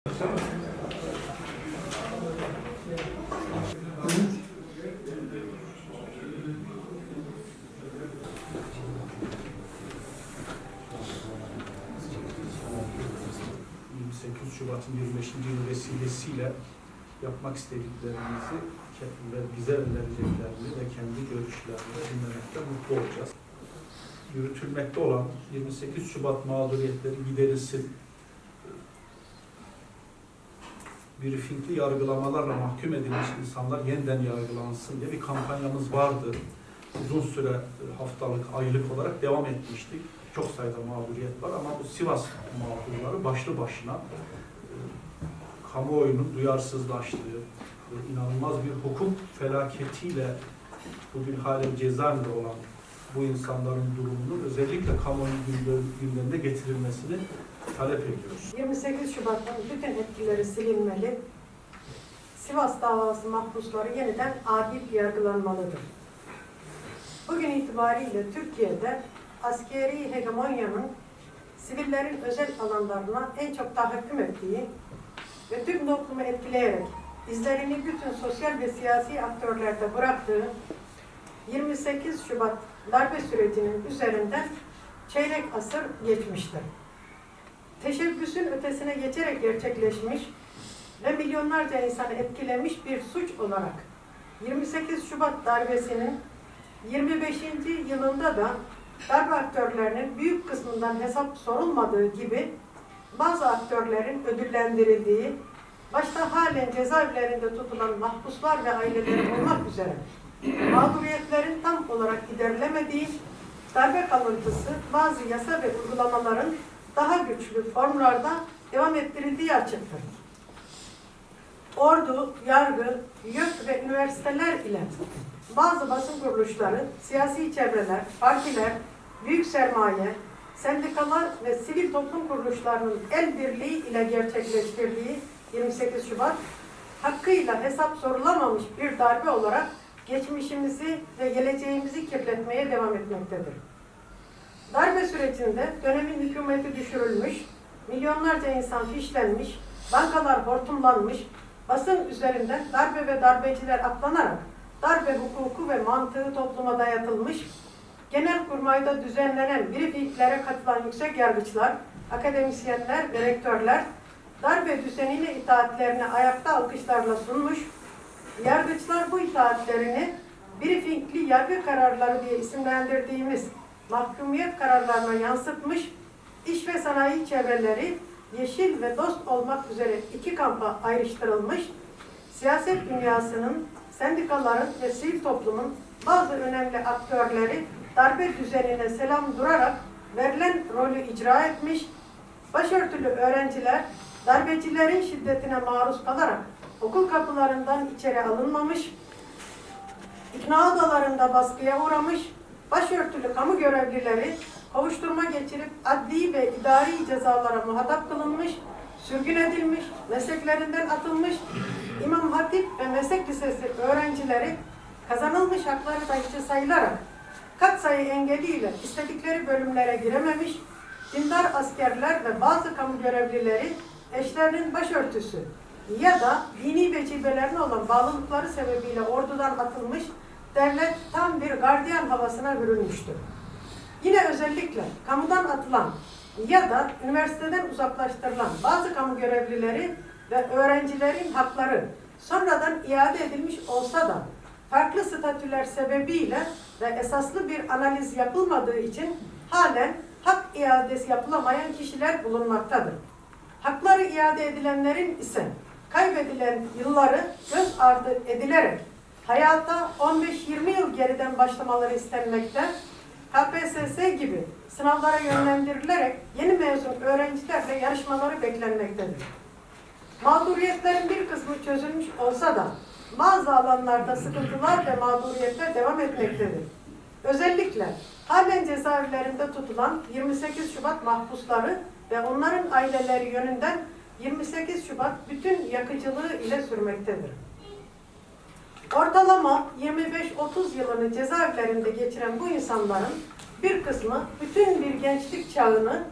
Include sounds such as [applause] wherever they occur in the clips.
...28 Şubat'ın 25. yılı vesilesiyle yapmak istediklerimizi ve bize önereceklerini ve kendi görüşlerini dinlemekte mutlu olacağız. Yürütülmekte olan 28 Şubat mağduriyetleri giderilsin, briefingli yargılamalarla mahkum edilmiş insanlar yeniden yargılansın diye bir kampanyamız vardı. Uzun süre haftalık, aylık olarak devam etmiştik. Çok sayıda mağduriyet var ama bu Sivas mağdurları başlı başına e, kamuoyunun duyarsızlaştığı, e, inanılmaz bir hukuk felaketiyle bugün halen cezaevinde olan bu insanların durumunun özellikle kamuoyu gündem- gündemine getirilmesini talep ediyoruz. 28 Şubat'ın bütün etkileri silinmeli. Sivas davası mahpusları yeniden adil yargılanmalıdır. Bugün itibariyle Türkiye'de askeri hegemonyanın sivillerin özel alanlarına en çok tahakküm ettiği ve tüm toplumu etkileyerek izlerini bütün sosyal ve siyasi aktörlerde bıraktığı 28 Şubat darbe sürecinin üzerinden çeyrek asır geçmiştir teşebbüsün ötesine geçerek gerçekleşmiş ve milyonlarca insanı etkilemiş bir suç olarak 28 Şubat darbesinin 25. yılında da darbe aktörlerinin büyük kısmından hesap sorulmadığı gibi bazı aktörlerin ödüllendirildiği, başta halen cezaevlerinde tutulan mahpuslar ve aileleri olmak üzere mağduriyetlerin tam olarak giderilemediği, darbe kalıntısı bazı yasa ve uygulamaların daha güçlü formlarda devam ettirildiği açıktır. Ordu, yargı, YÖK ve üniversiteler ile bazı basın kuruluşları, siyasi çevreler, partiler, büyük sermaye, sendikalar ve sivil toplum kuruluşlarının el birliği ile gerçekleştirdiği 28 Şubat, hakkıyla hesap sorulamamış bir darbe olarak geçmişimizi ve geleceğimizi kirletmeye devam etmektedir. Darbe sürecinde dönemin hükümeti düşürülmüş, milyonlarca insan fişlenmiş, bankalar hortumlanmış, basın üzerinden darbe ve darbeciler atlanarak darbe hukuku ve mantığı topluma dayatılmış, genel kurmayda düzenlenen briefinglere katılan yüksek yargıçlar, akademisyenler ve rektörler darbe düzenine itaatlerini ayakta alkışlarla sunmuş, yargıçlar bu itaatlerini briefingli yargı kararları diye isimlendirdiğimiz mahkumiyet kararlarına yansıtmış, iş ve sanayi çevreleri yeşil ve dost olmak üzere iki kampa ayrıştırılmış, siyaset dünyasının, sendikaların ve sivil toplumun bazı önemli aktörleri darbe düzenine selam durarak verilen rolü icra etmiş, başörtülü öğrenciler darbecilerin şiddetine maruz kalarak okul kapılarından içeri alınmamış, ikna odalarında baskıya uğramış, başörtülü kamu görevlileri kovuşturma geçirip adli ve idari cezalara muhatap kılınmış, sürgün edilmiş, mesleklerinden atılmış, İmam Hatip ve Meslek Lisesi öğrencileri kazanılmış hakları da hiçe sayılarak kat sayı engeliyle istedikleri bölümlere girememiş, dindar askerler ve bazı kamu görevlileri eşlerinin başörtüsü ya da dini vecibelerine olan bağlılıkları sebebiyle ordudan atılmış, devlet tam bir gardiyan havasına bürünmüştür. Yine özellikle kamudan atılan ya da üniversiteden uzaklaştırılan bazı kamu görevlileri ve öğrencilerin hakları sonradan iade edilmiş olsa da farklı statüler sebebiyle ve esaslı bir analiz yapılmadığı için halen hak iadesi yapılamayan kişiler bulunmaktadır. Hakları iade edilenlerin ise kaybedilen yılları göz ardı edilerek hayata 15-20 yıl geriden başlamaları istenmekte, KPSS gibi sınavlara yönlendirilerek yeni mezun öğrencilerle yarışmaları beklenmektedir. Mağduriyetlerin bir kısmı çözülmüş olsa da bazı alanlarda sıkıntılar ve mağduriyetler devam etmektedir. Özellikle halen cezaevlerinde tutulan 28 Şubat mahpusları ve onların aileleri yönünden 28 Şubat bütün yakıcılığı ile sürmektedir. Ortalama 25-30 yılını cezaevlerinde geçiren bu insanların bir kısmı bütün bir gençlik çağını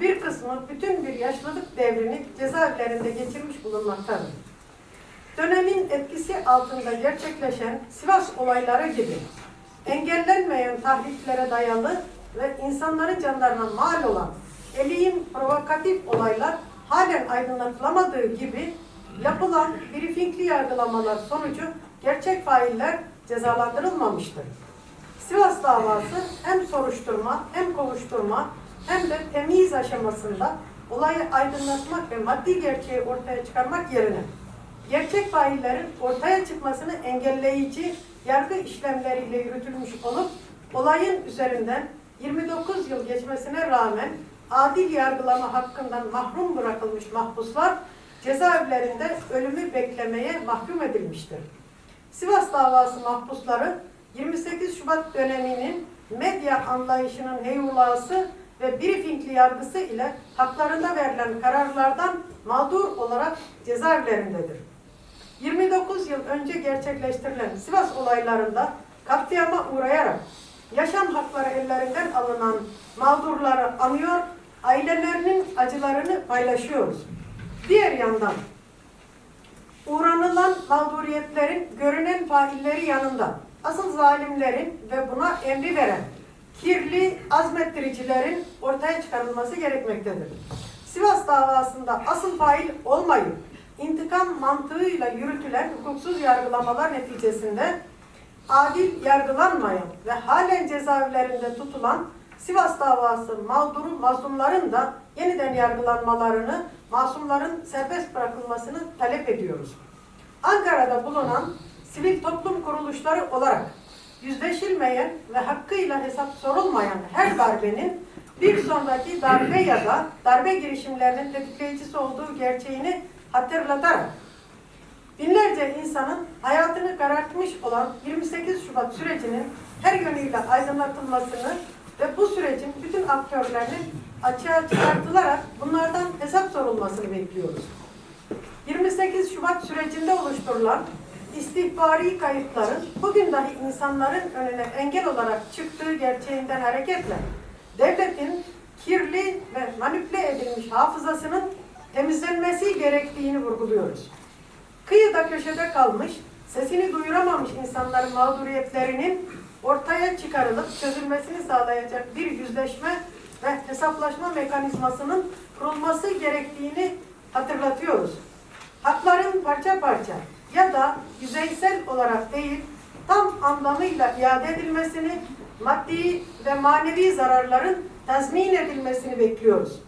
bir kısmı bütün bir yaşlılık devrini cezaevlerinde geçirmiş bulunmaktadır. Dönemin etkisi altında gerçekleşen Sivas olayları gibi engellenmeyen tahriklere dayalı ve insanların canlarına mal olan eliyim provokatif olaylar halen aydınlatılamadığı gibi yapılan briefingli yargılamalar sonucu gerçek failler cezalandırılmamıştır. Sivas davası hem soruşturma hem kovuşturma hem de temyiz aşamasında olayı aydınlatmak ve maddi gerçeği ortaya çıkarmak yerine gerçek faillerin ortaya çıkmasını engelleyici yargı işlemleriyle yürütülmüş olup olayın üzerinden 29 yıl geçmesine rağmen adil yargılama hakkından mahrum bırakılmış mahpuslar cezaevlerinde ölümü beklemeye mahkum edilmiştir. Sivas davası mahpusları 28 Şubat döneminin medya anlayışının heyulası ve briefingli yargısı ile haklarında verilen kararlardan mağdur olarak cezaevlerindedir. 29 yıl önce gerçekleştirilen Sivas olaylarında katliama uğrayarak yaşam hakları ellerinden alınan mağdurları anıyor, ailelerinin acılarını paylaşıyoruz. Diğer yandan uğranılan mağduriyetlerin görünen failleri yanında asıl zalimlerin ve buna emri veren kirli azmettiricilerin ortaya çıkarılması gerekmektedir. Sivas davasında asıl fail olmayıp intikam mantığıyla yürütülen hukuksuz yargılamalar neticesinde adil yargılanmayan ve halen cezaevlerinde tutulan Sivas davası mağduru mazlumların da yeniden yargılanmalarını, masumların serbest bırakılmasını talep ediyoruz. Ankara'da bulunan sivil toplum kuruluşları olarak yüzleşilmeyen ve hakkıyla hesap sorulmayan her darbenin bir sonraki darbe ya da darbe girişimlerinin tetikleyicisi olduğu gerçeğini hatırlatarak binlerce insanın hayatını karartmış olan 28 Şubat sürecinin her yönüyle aydınlatılmasını ve bu sürecin bütün aktörlerinin açığa çıkartılarak bunlardan hesap sorulmasını bekliyoruz. 28 Şubat sürecinde oluşturulan istihbari kayıtların bugün dahi insanların önüne engel olarak çıktığı gerçeğinden hareketle devletin kirli ve manipüle edilmiş hafızasının temizlenmesi gerektiğini vurguluyoruz. Kıyıda köşede kalmış, sesini duyuramamış insanların mağduriyetlerinin ortaya çıkarılıp çözülmesini sağlayacak bir yüzleşme ve hesaplaşma mekanizmasının kurulması gerektiğini hatırlatıyoruz. Hakların parça parça ya da yüzeysel olarak değil, tam anlamıyla iade edilmesini, maddi ve manevi zararların tazmin edilmesini bekliyoruz.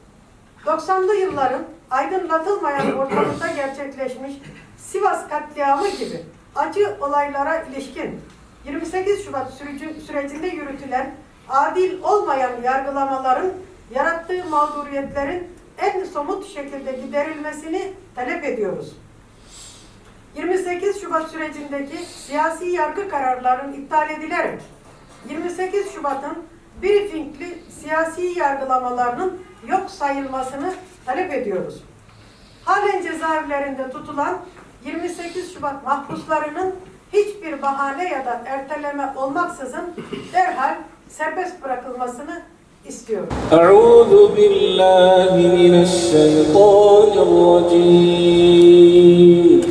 90'lı yılların aydınlatılmayan [clears throat] ortamında gerçekleşmiş Sivas katliamı gibi acı olaylara ilişkin 28 Şubat süreci- sürecinde yürütülen adil olmayan yargılamaların yarattığı mağduriyetlerin en somut şekilde giderilmesini talep ediyoruz. 28 Şubat sürecindeki siyasi yargı kararlarının iptal edilerek 28 Şubat'ın briefingli siyasi yargılamalarının yok sayılmasını talep ediyoruz. Halen cezaevlerinde tutulan 28 Şubat mahpuslarının hiçbir bahane ya da erteleme olmaksızın derhal serbest bırakılmasını istiyorum. Euzu billahi mineşşeytanirracim.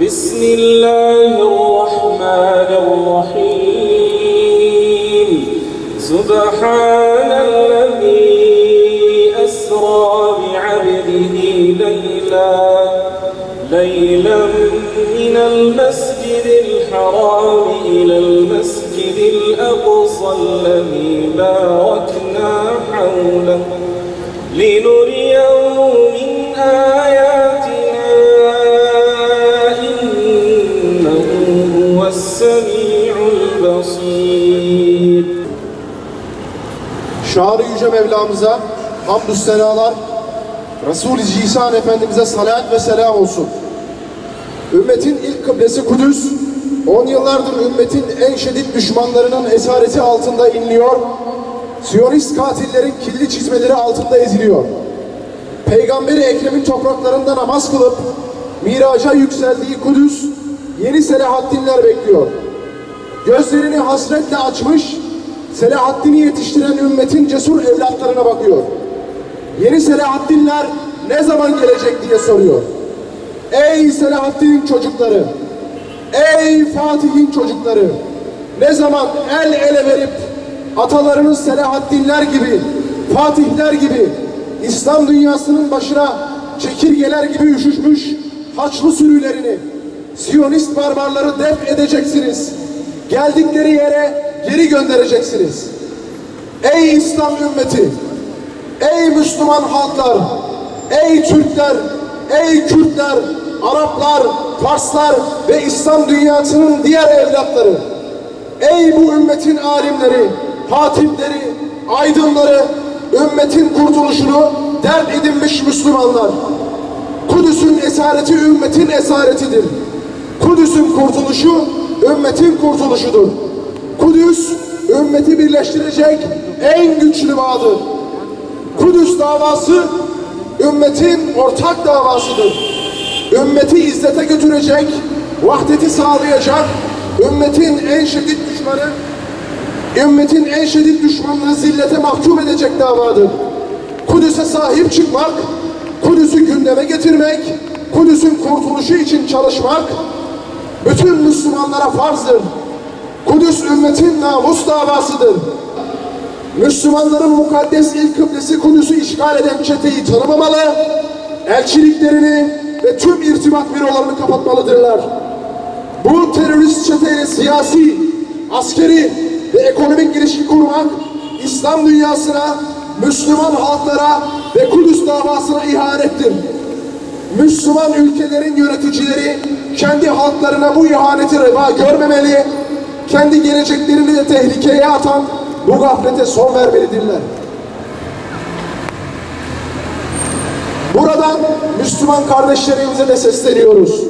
Bismillahirrahmanirrahim. Subhanellezî esra bi 'abdihi leylan ليلا من المسجد الحرام إلى المسجد الأقصى الذي باركنا حوله لنريه من آياتنا إنه هو السميع البصير. Şahr-ı Yüce Mevlamıza hamdü senalar, Resul-i Cisan Efendimiz'e salat ve selam olsun. Ümmetin ilk kıblesi Kudüs, 10 yıllardır ümmetin en şiddet düşmanlarının esareti altında inliyor, Siyonist katillerin kirli çizmeleri altında eziliyor. Peygamberi Ekrem'in topraklarında namaz kılıp, miraca yükseldiği Kudüs, yeni Selahaddinler bekliyor. Gözlerini hasretle açmış, Selahaddin'i yetiştiren ümmetin cesur evlatlarına bakıyor. Yeni Selahaddinler ne zaman gelecek diye soruyor. Ey Selahaddin'in çocukları, ey Fatih'in çocukları, ne zaman el ele verip atalarınız Selahaddinler gibi, Fatihler gibi İslam dünyasının başına çekirgeler gibi üşüşmüş Haçlı sürülerini, Siyonist barbarları def edeceksiniz. Geldikleri yere geri göndereceksiniz. Ey İslam ümmeti, ey Müslüman halklar, ey Türkler, ey Kürtler, Araplar, Farslar ve İslam dünyasının diğer evlatları, ey bu ümmetin alimleri, hatipleri, aydınları, ümmetin kurtuluşunu dert edinmiş Müslümanlar. Kudüs'ün esareti ümmetin esaretidir. Kudüs'ün kurtuluşu ümmetin kurtuluşudur. Kudüs ümmeti birleştirecek en güçlü bağdır. Kudüs davası ümmetin ortak davasıdır. Ümmeti izzete götürecek, vahdeti sağlayacak, ümmetin en şiddet düşmanı, ümmetin en şiddet düşmanını zillete mahkum edecek davadır. Kudüs'e sahip çıkmak, Kudüs'ü gündeme getirmek, Kudüs'ün kurtuluşu için çalışmak bütün Müslümanlara farzdır. Kudüs ümmetin namus davasıdır. Müslümanların mukaddes ilk kıblesi Kudüs'ü işgal eden çeteyi tanımamalı, elçiliklerini ve tüm irtibat bürolarını kapatmalıdırlar. Bu terörist çeteyle siyasi, askeri ve ekonomik ilişki kurmak İslam dünyasına, Müslüman halklara ve Kudüs davasına ihanettir. Müslüman ülkelerin yöneticileri kendi halklarına bu ihaneti reva görmemeli, kendi geleceklerini de tehlikeye atan bu gaflete son vermelidirler. Buradan Müslüman kardeşlerimize de sesleniyoruz.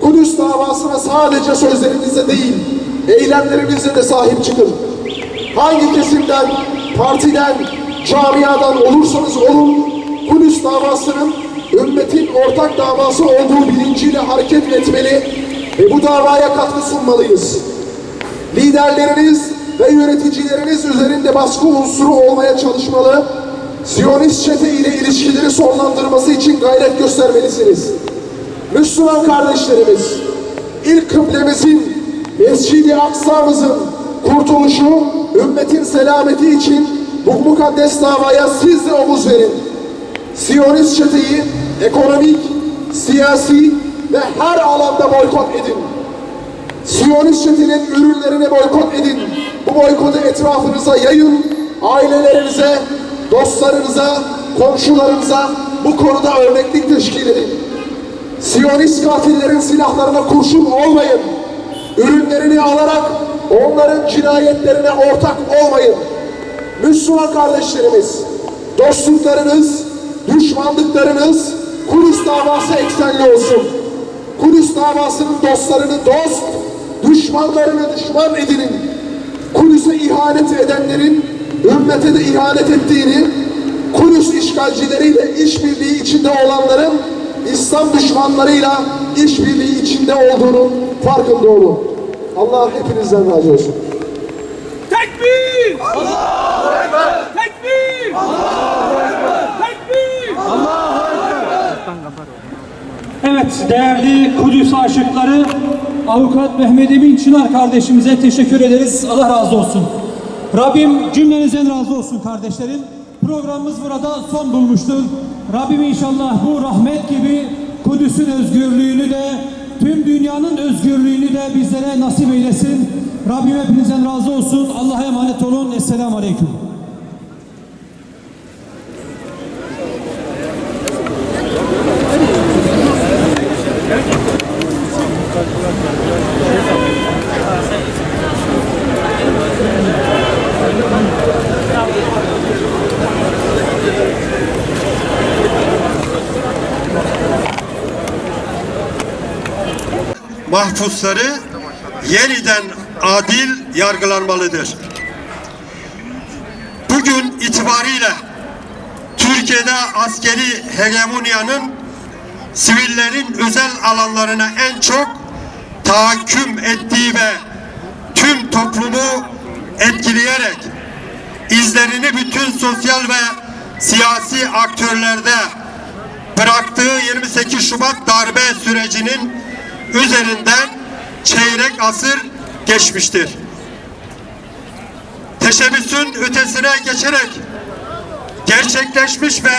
Kudüs davasına sadece sözlerinizle değil, eylemlerinizle de sahip çıkın. Hangi kesimden, partiden, camiadan olursanız olun, Kudüs davasının ümmetin ortak davası olduğu bilinciyle hareket etmeli ve bu davaya katkı sunmalıyız. Liderleriniz ve yöneticileriniz üzerinde baskı unsuru olmaya çalışmalı, Siyonist çete ile ilişkileri sonlandırması için gayret göstermelisiniz. Müslüman kardeşlerimiz, ilk kıblemizin, Mescid-i Aksa'mızın kurtuluşu, ümmetin selameti için bu mukaddes davaya siz de omuz verin. Siyonist çeteyi ekonomik, siyasi ve her alanda boykot edin. Siyonist çetenin ürünlerini boykot edin. Bu boykotu etrafınıza yayın, ailelerinize, dostlarınıza, komşularınıza bu konuda örneklik teşkil edin. Siyonist katillerin silahlarına kurşun olmayın. Ürünlerini alarak onların cinayetlerine ortak olmayın. Müslüman kardeşlerimiz, dostluklarınız, düşmanlıklarınız Kudüs davası eksenli olsun. Kudüs davasının dostlarını dost, düşmanlarını düşman edinin. Kudüs'e ihanet edenlerin ümmete de ihanet ettiğini, Kudüs işgalcileriyle işbirliği içinde olanların İslam düşmanlarıyla işbirliği içinde olduğunu farkında olun. Allah hepinizden razı olsun. Tekbir! Allahu Ekber! Tekbir! Allahu Ekber! Tekbir! Evet değerli Kudüs aşıkları Avukat Mehmet Emin Çınar kardeşimize teşekkür ederiz. Allah razı olsun. Rabbim cümlenizden razı olsun kardeşlerim. Programımız burada son bulmuştur. Rabbim inşallah bu rahmet gibi Kudüs'ün özgürlüğünü de tüm dünyanın özgürlüğünü de bizlere nasip eylesin. Rabbim hepinizden razı olsun. Allah'a emanet olun. Esselamu Aleyküm. Mahpusları yeniden adil yargılanmalıdır. Bugün itibariyle Türkiye'de askeri hegemonyanın sivillerin özel alanlarına en çok tahakküm ettiği ve tüm toplumu etkileyerek izlerini bütün sosyal ve siyasi aktörlerde bıraktığı 28 Şubat darbe sürecinin üzerinden çeyrek asır geçmiştir. Teşebbüsün ötesine geçerek gerçekleşmiş ve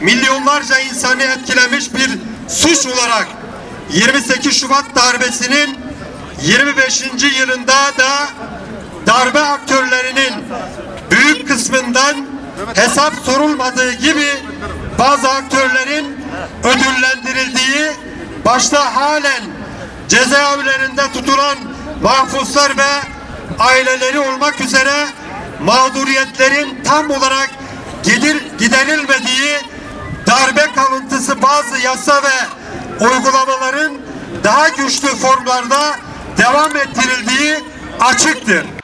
milyonlarca insanı etkilemiş bir suç olarak 28 Şubat darbesinin 25. yılında da darbe aktörlerinin büyük kısmından hesap sorulmadığı gibi bazı aktörlerin ödüllendirildiği başta halen cezaevlerinde tutulan mahpuslar ve aileleri olmak üzere mağduriyetlerin tam olarak gidir, giderilmediği darbe kalıntısı bazı yasa ve uygulamaların daha güçlü formlarda devam ettirildiği açıktır.